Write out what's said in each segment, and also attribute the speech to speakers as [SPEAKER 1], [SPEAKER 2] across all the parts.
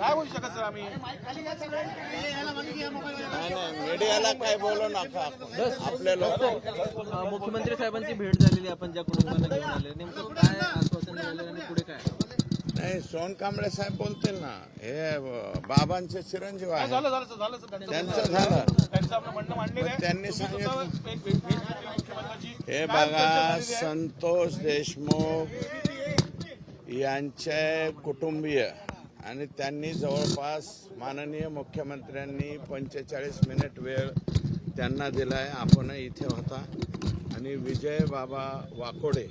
[SPEAKER 1] काय बोलू शकत सर आम्ही?
[SPEAKER 2] नाही नाही मीडियाला काय बोलू नका आपले लोक
[SPEAKER 3] अ, मुख्यमंत्री साहेबांची भेट झालेली आपण ज्या कुटुंबांना घेऊन आले. नेमकं काय आश्वासन मिळालं आणि पुढे काय?
[SPEAKER 2] नाही सोन कांबळे साहेब बोलतील ना. हे अ, बाबांचे चिरंजीव आहे
[SPEAKER 1] झालं झालं सर झालं सर. त्यांचं
[SPEAKER 2] त्यांचं झालं.
[SPEAKER 1] त्यांचं आपलं म्हणणं मांडलेलं आहे.
[SPEAKER 2] त्यांनी सांगितलं
[SPEAKER 1] एक मुख्यमंत्र्यांची.
[SPEAKER 2] हे बघा संतोष देशमुख यांचे कुटुंबीय. आणि त्यांनी जवळपास माननीय मुख्यमंत्र्यांनी पंचेचाळीस मिनिट वेळ त्यांना दिलाय. आपण इथे होता. आणि विजय बाबा वाकोडे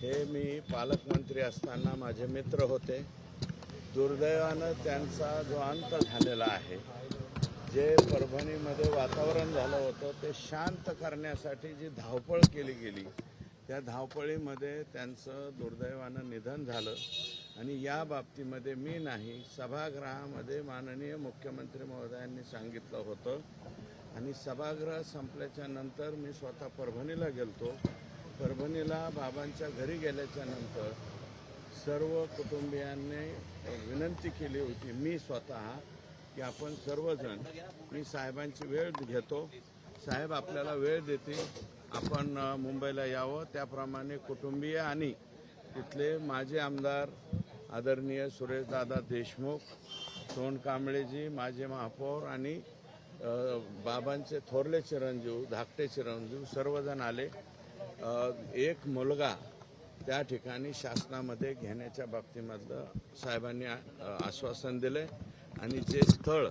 [SPEAKER 2] हे मी पालकमंत्री असताना माझे मित्र होते. दुर्दैवानं त्यांचा जो अंत झालेला आहे जे परभणीमध्ये वातावरण झालं होतं ते शांत करण्यासाठी जी धावपळ केली गेली त्या धावपळीमध्ये त्यांचं दुर्दैवानं निधन झालं. आणि या बाबतीमध्ये मी नाही सभागृहामध्ये माननीय मुख्यमंत्री महोदयांनी सांगितलं होतं. आणि सभागृह संपल्याच्या नंतर मी स्वतः परभणीला गेलतो. परभणीला बाबांच्या घरी गेल्याच्यानंतर सर्व कुटुंबियांनी विनंती केली होती मी स्वतः की आपण सर्वजण मी साहेबांची वेळ घेतो. साहेब आपल्याला वेळ देतील. आपण मुंबईला यावं. त्याप्रमाणे कुटुंबीय आणि तिथले माजी आमदार आदरणीय सुरेशदादा देशमुख सोन कांबळेजी माझे महापौर आणि बाबांचे थोरले चिरंजीव धाकटे चिरंजीव सर्वजण आले. एक मुलगा त्या ठिकाणी शासनामध्ये घेण्याच्या बाबतीमधलं साहेबांनी आ- आश्वासन दिले आणि जे स्थळ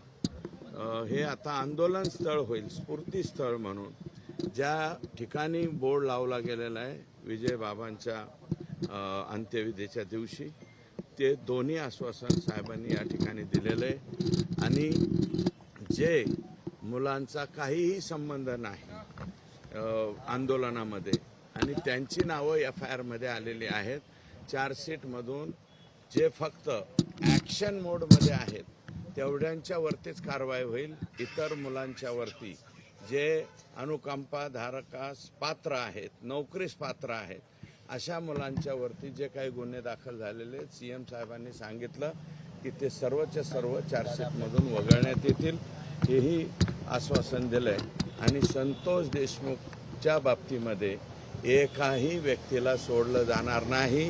[SPEAKER 2] हे आता आंदोलन स्थळ होईल स्फूर्ती स्थळ म्हणून ज्या ठिकाणी बोर्ड लावला गेलेला आहे विजय बाबांच्या अंत्यविधीच्या दिवशी ते दोन्ही आश्वासन साहेबांनी या ठिकाणी दिलेलं आहे. आणि जे मुलांचा काहीही संबंध नाही आंदोलनामध्ये आणि त्यांची नावं एफ आय आरमध्ये आलेली आहेत चार्जशीटमधून जे फक्त ॲक्शन मोडमध्ये आहेत तेवढ्यांच्यावरतीच कारवाई होईल. इतर मुलांच्यावरती जे अनुकंपा धारकास पात्र आहेत नोकरीस पात्र आहेत अशा मुलांच्यावरती जे काही गुन्हे दाखल झालेले सी एम साहेबांनी सांगितलं की ते सर्वच्या सर्व चार्जशीटमधून वगळण्यात येतील. हेही आश्वासन दिलंय. आणि संतोष देशमुखच्या बाबतीमध्ये एकाही व्यक्तीला सोडलं जाणार नाही.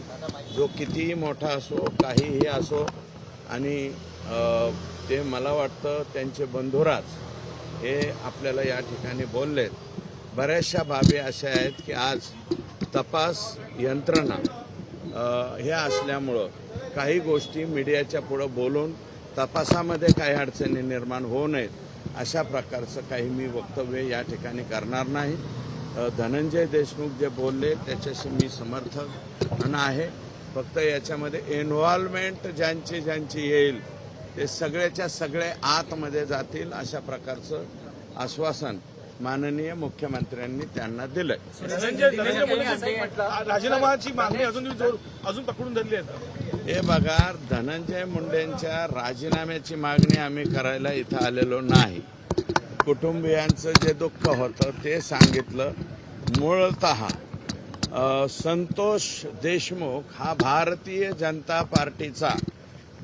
[SPEAKER 2] जो कितीही मोठा असो काहीही असो आणि ते मला वाटतं त्यांचे बंधुराज हे आपल्याला या ठिकाणी बोललेत. बऱ्याचशा बाबी अशा आहेत की आज तपास यंत्रणा ह्या असल्यामुळं काही गोष्टी मीडियाच्या पुढं बोलून तपासामध्ये काही अडचणी निर्माण होऊ नयेत अशा प्रकारचं काही मी वक्तव्य या ठिकाणी करणार नाही. धनंजय देशमुख जे बोलले त्याच्याशी मी समर्थक आहे. फक्त याच्यामध्ये इन्व्हॉल्वमेंट ज्यांची ज्यांची येईल ते सगळ्याच्या सगळे आतमध्ये जातील अशा प्रकारचं आश्वासन माननीय मुख्यमंत्र्यांनी त्यांना दिलंय.
[SPEAKER 1] राजीनामाची मागणी अजून अजून पकडून धरली आहे.
[SPEAKER 2] हे बघा धनंजय मुंडेंच्या राजीनाम्याची मागणी आम्ही करायला इथं आलेलो नाही. कुटुंबियांचं जे दुःख होतं ते सांगितलं. मूळत संतोष देशमुख हा भारतीय जनता पार्टीचा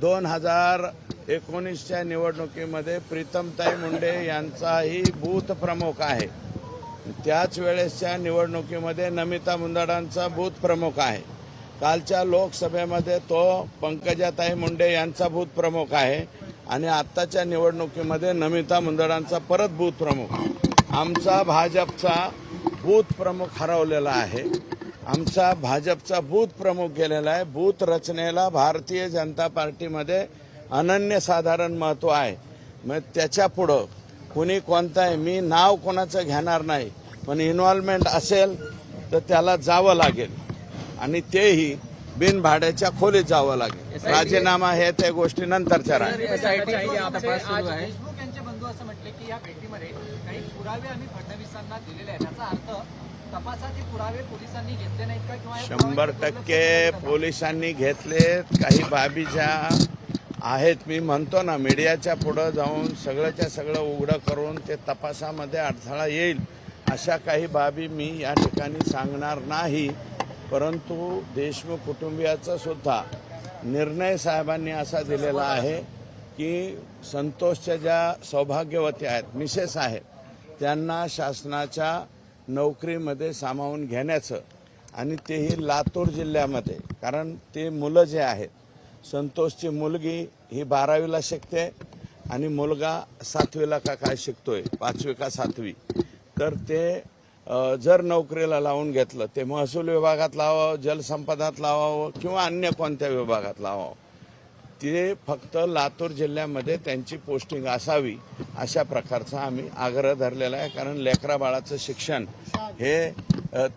[SPEAKER 2] दोन हजार एकोणीसच्या निवडणुकीमध्ये प्रीतमताई मुंडे यांचाही बूथ प्रमुख आहे. त्याच वेळेसच्या निवडणुकीमध्ये नमिता मुंदडांचा बूथ प्रमुख आहे. कालच्या लोकसभेमध्ये तो पंकजाताई मुंडे यांचा बूथ प्रमुख आहे आणि आत्ताच्या निवडणुकीमध्ये नमिता मुंदडांचा परत बूथ प्रमुख. आमचा भाजपचा बूथ प्रमुख हरवलेला आहे. आमचा भाजपचा बूथ प्रमुख गेलेला आहे. बूथ रचनेला भारतीय जनता पार्टीमध्ये अनन्यसाधारण महत्त्व आहे. मग त्याच्या पुढं कुणी कोणताही मी नाव कोणाचं घेणार नाही पण इन्व्हॉल्वमेंट असेल तर त्याला जावं लागेल. आणि तेही बिनभाड्याच्या खोलीत जावं लागेल. राजीनामा हे त्या गोष्टी नंतरच्या राहील.
[SPEAKER 3] आहे.
[SPEAKER 4] असं म्हटले की या भेटीमध्ये काही पुरावे आम्ही फडणवीसांना दिलेले आहेत. त्याचा अर्थ तपासाचे पुरावे पोलिसांनी घेतले नाहीत का? किंवा
[SPEAKER 2] शंभर टक्के पोलिसांनी घेतलेत. काही बाबी ज्या आहेत. मी म्हणतो ना मीडियाच्या पुढं जाऊन सगळंच्या सगळं उघडं करून ते तपासामध्ये अडथळा येईल अशा काही बाबी मी या ठिकाणी सांगणार नाही. परंतु देशमुख कुटुंबियाचा सुद्धा निर्णय साहेबांनी असा दिलेला आहे की संतोषच्या ज्या सौभाग्यवती आहेत मिसेस आहेत त्यांना शासनाच्या नोकरीमध्ये सामावून घेण्याचं आणि तेही लातूर जिल्ह्यामध्ये कारण ते मुलं जे आहेत संतोषची मुलगी ही बारावीला शिकते आणि मुलगा सातवीला का काय शिकतोय? पाचवी का सातवी? तर ते जर नोकरीला लावून घेतलं ते महसूल विभागात लावावं जलसंपदात लावावं किंवा अन्य कोणत्या विभागात लावावं? ते फक्त लातूर जिल्ह्यामध्ये त्यांची पोस्टिंग असावी अशा प्रकारचा आम्ही आग्रह धरलेला आहे. कारण लेकरा बाळाचं शिक्षण हे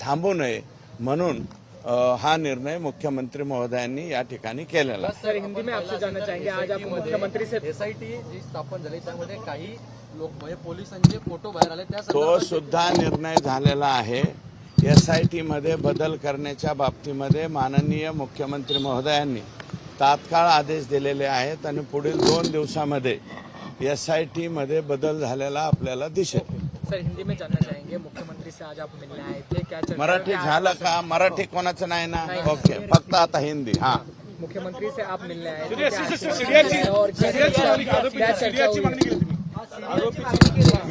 [SPEAKER 2] थांबू नये. म्हणून हा निर्णय मुख्यमंत्री महोदयांनी या ठिकाणी केलेला.
[SPEAKER 5] सर हिंदी में आपसे जानना चाहेंगे आज आप मुख्यमंत्री से
[SPEAKER 4] एसआयटी जी स्थापन झाली त्यामध्ये काही लोक म्हणजे पोलिसांचे फोटो बाहेर आले त्या
[SPEAKER 2] तो सुद्धा निर्णय झालेला आहे एस आय टी मध्ये बदल करण्याच्या बाबतीमध्ये माननीय मुख्यमंत्री महोदयांनी तात्काळ आदेश दिलेले आहेत आणि पुढील दोन दिवसामध्ये एस आय टी मध्ये बदल झालेला आपल्याला दिसेल
[SPEAKER 5] सर हिंदी में जानना चाहेंगे। मुख्यमंत्री से आज आप मिलने आए थे। क्या चर्चा
[SPEAKER 2] मराठी झालं का? मराठी कोणाचं नाही ना? ओके फक्त आता हिंदी हा.
[SPEAKER 5] मुख्यमंत्री से आप मिलने आए थे। क्या
[SPEAKER 1] ची- ची-
[SPEAKER 5] और क्या
[SPEAKER 1] ची
[SPEAKER 5] चर्चा- क्या चर्चा
[SPEAKER 1] ची
[SPEAKER 5] हुई?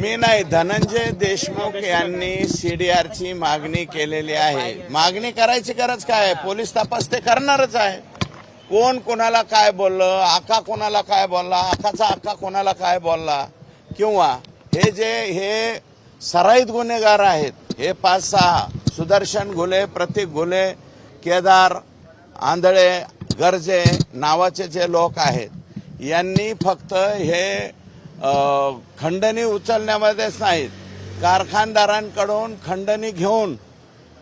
[SPEAKER 2] मी नाही धनंजय देशमुख यांनी सीडीआरची मागणी केलेली आहे. मागणी करायची गरज काय आहे? पोलीस तपास ते करणारच आहे. कोण कोणाला काय बोललं? आका कोणाला काय बोलला? आकाचा आका कोणाला काय बोलला? किंवा हे जे हे सराईत गुन्हेगार आहेत हे पाच सहा सुदर्शन घुले प्रतीक घुले केदार आंधळे गरजे नावाचे जे लोक आहेत यांनी फक्त हे खंडणी उचलण्यामध्येच नाहीत कारखानदारांकडून खंडणी घेऊन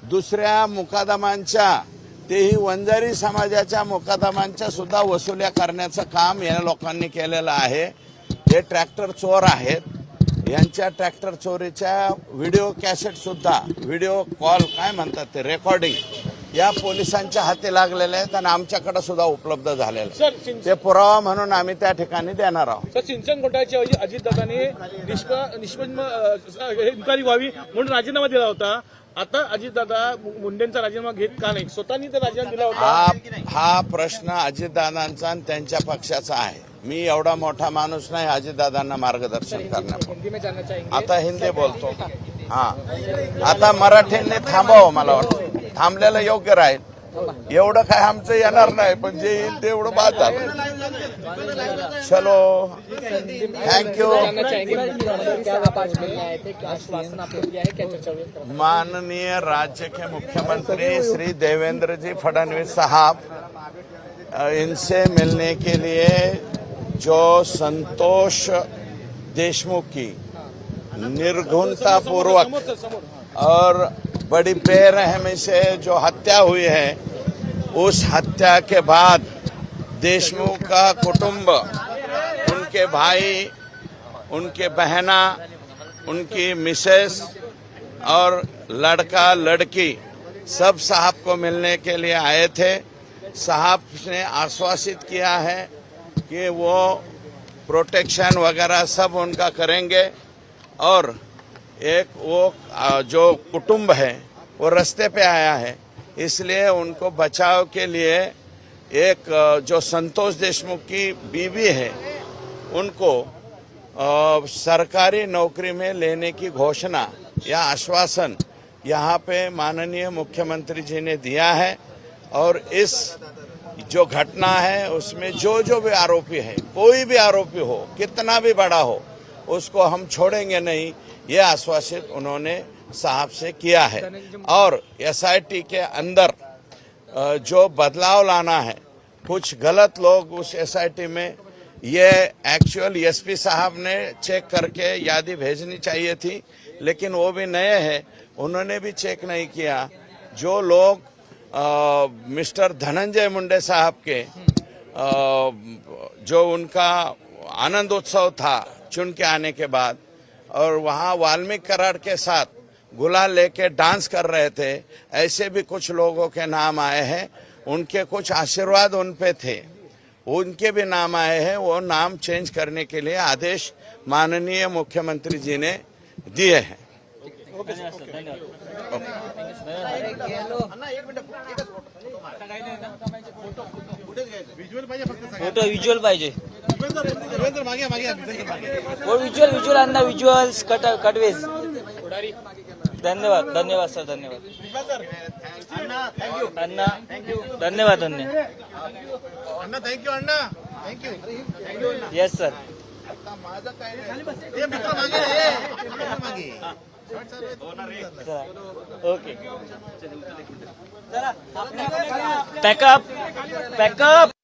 [SPEAKER 2] दुसऱ्या मुकादमांच्या तेही वंजारी समाजाच्या मुकादमांच्या सुद्धा वसुल्या करण्याचं काम या लोकांनी केलेलं आहे. हे ट्रॅक्टर चोर आहेत. यांच्या ट्रॅक्टर चोरीच्या व्हिडिओ कॅसेट सुद्धा व्हिडिओ कॉल काय म्हणतात ते रेकॉर्डिंग या पोलिसांच्या हाती लागलेले आहेत आणि आमच्याकडे सुद्धा उपलब्ध झालेले ते पुरावा म्हणून आम्ही त्या ठिकाणी देणार आहोत.
[SPEAKER 1] सर सिंचन घोटाळ्याच्या ऐवजी अजितदादांनी निष्प- निष्पन्न इन्क्वायरी व्हावी म्हणून राजीनामा दिला होता. आता अजितदादा मुंडेंचा राजीनामा घेत का नाही? स्वतःनी तर राजीनामा दिला होता.
[SPEAKER 2] हा प्रश्न अजितदादांचा आणि त्यांच्या पक्षाचा आहे. मी एवढा मोठा माणूस नाही अजितदादांना मार्गदर्शन
[SPEAKER 5] चाहेंगे
[SPEAKER 2] आता हिंदी बोलतो. हा. आता मराठीने थांबावं मला वाटतं. थांबलेलं योग्य राहील. एवढं काय आमचं येणार नाही पण जे येईल तेवढं बाद झालं. चलो. थँक्यू माननीय राज्य के मुख्यमंत्री श्री देवेंद्र जी फडणवीस साहब इनसे मिलने के लिए जो संतोष देशमुख की निर्घुणता पूर्वक और बड़ी बेरहमी से जो हत्या हुई है, उस हत्या के बाद देशमुख का कुटुंब, उनके भाई, उनके बहना, उनकी मिसेस और लड़का, लड़की सब साहब को मिलने के लिए आए थे। साहब ने आश्वासित किया है कि वो प्रोटेक्शन वगैरह सब उनका करेंगे। और एक वो जो कुटुंब है, वो रास्ते पे आया है, इसलिए उनको बचाव के लिए एक जो संतोष देशमुख की बीवी है, उनको सरकारी नौकरी में लेने की घोषणा या आश्वासन यहाँ पे माननीय मुख्यमंत्री जी ने दिया है। और इस जो घटना है, उसमें जो जो भी आरोपी है, कोई भी आरोपी हो, कितना भी बड़ा हो, उसको हम छोड़ेंगे नहीं, ये आश्वासित उन्होंने साहब से किया है। और एसआईटी के अंदर जो बदलाव लाना है, कुछ गलत लोग उस एसआईटी में, ये एक्चुअल एसपी साहब ने चेक करके यादी भेजनी चाहिए थी, लेकिन वो भी नए हैं, उन्होंने भी चेक नहीं किया। जो लोग मिस्टर धनंजय मुंडे साहब के अ, जो उनका आनंदोत्सव था चुन के आने के बाद और वहाँ वाल्मीकि करार के साथ गुलाल लेके डांस कर रहे थे ऐसे भी कुछ लोगों के नाम आए हैं उनके कुछ आशीर्वाद उन पे थे। उनके भी नाम आए हैं वो नाम चेंज करने के लिए आदेश माननीय मुख्यमंत्री जी ने दिए हैं।
[SPEAKER 3] फोटो व्हिज्युअल पाहिजे.
[SPEAKER 6] वो विज्युअल विज्युअल अण्णा विज्युअल्स कट कटवेज. धन्यवाद धन्यवाद सर धन्यवाद. अण्णा धन्यवाद धन्यवाद
[SPEAKER 2] अण्णा. थँक्यू अण्णा थँक्यू
[SPEAKER 6] येस सर
[SPEAKER 2] हे. हे मागे.
[SPEAKER 6] Okay pack up pack up